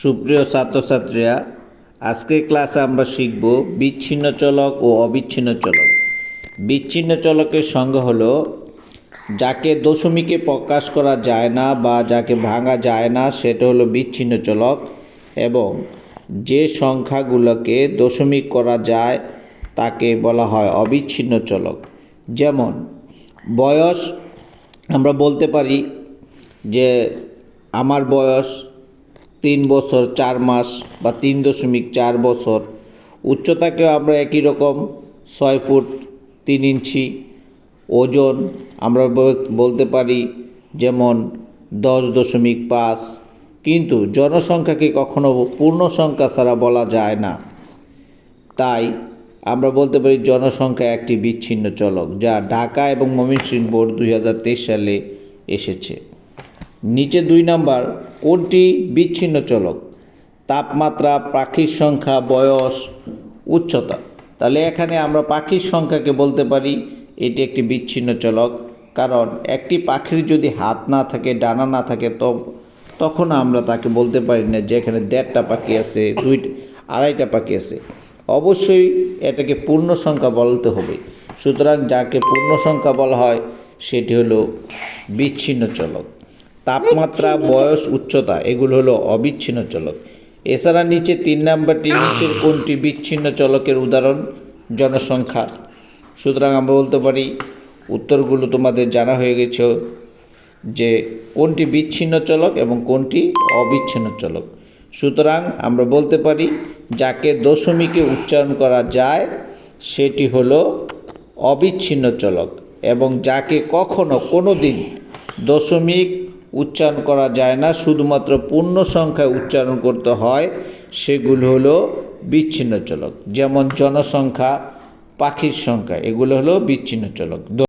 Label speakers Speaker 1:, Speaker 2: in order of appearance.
Speaker 1: সুপ্রিয় ছাত্রছাত্রীরা আজকের ক্লাসে আমরা শিখব বিচ্ছিন্ন চলক ও অবিচ্ছিন্ন চলক। বিচ্ছিন্ন চলকের সংজ্ঞা হলো, যাকে দশমিকে প্রকাশ করা যায় না বা যাকে ভাঙা যায় না, সেটা হলো বিচ্ছিন্ন চলক এবং যে সংখ্যাগুলোকে দশমিক করা যায়, তাকে বলা হয় অবিচ্ছিন্ন চলক। যেমন, বয়স, আমরা বলতে পারি যে আমার বয়স তিন বছর, চার মাস বা তিন দশমিক চার বছর। উচ্চতাকেও আমরা একই রকম, ছয় ফুট তিন ইঞ্চি। ওজন আমরা বলতে পারি যেমন দশ দশমিক পাঁচ। কিন্তু জনসংখ্যাকে কখনো পূর্ণ সংখ্যা ছাড়া বলা যায় না। তাই আমরা বলতে পারি জনসংখ্যা একটি বিচ্ছিন্ন চলক, যা ঢাকা এবং ময়মনসিংহ বোর্ড দুই হাজার তেইশ সালে এসেছে। নিচে দুই নাম্বার, কোনটি বিচ্ছিন্ন চলক? তাপমাত্রা, পাখির সংখ্যা, বয়স, উচ্চতা। তাহলে এখানে আমরা পাখির সংখ্যাকে বলতে পারি, এটি একটি বিচ্ছিন্ন চলক। কারণ একটি পাখির যদি হাত না থাকে, ডানা না থাকে, তো তখন আমরা তাকে বলতে পারি না যে এখানে দেড়টা পাখি আছে দুই আড়াইটা পাখি আছে। অবশ্যই এটাকে পূর্ণ সংখ্যা বলতে হবে। সুতরাং যাকে পূর্ণ সংখ্যা বলা হয়, সেটি হলো বিচ্ছিন্ন চলক। তাপমাত্রা বয়স উচ্চতা এগুলো হলো অবিচ্ছিন্ন চলক। এছাড়া নিচে তিন নাম্বারটি নিচের কোনটি বিচ্ছিন্ন চলকের উদাহরণ? জনসংখ্যা। সুতরাং আমরা বলতে পারি উত্তরগুলো তোমাদের জানা হয়ে গেছে যে কোনটি বিচ্ছিন্ন চলক এবং কোনটি অবিচ্ছিন্ন চলক। সুতরাং আমরা বলতে পারি যাকে দশমিকে উচ্চারণ করা যায় সেটি হলো অবিচ্ছিন্ন চলক এবং যাকে কখনো কোনো দিন দশমিক উচ্চারণ করা যায় না, শুধুমাত্র পূর্ণ সংখ্যায় উচ্চারণ করতে হয়, সেগুলো হলো বিচ্ছিন্ন চলক। যেমন জনসংখ্যা, পাখির সংখ্যা, এগুলো হলো বিচ্ছিন্ন চলক।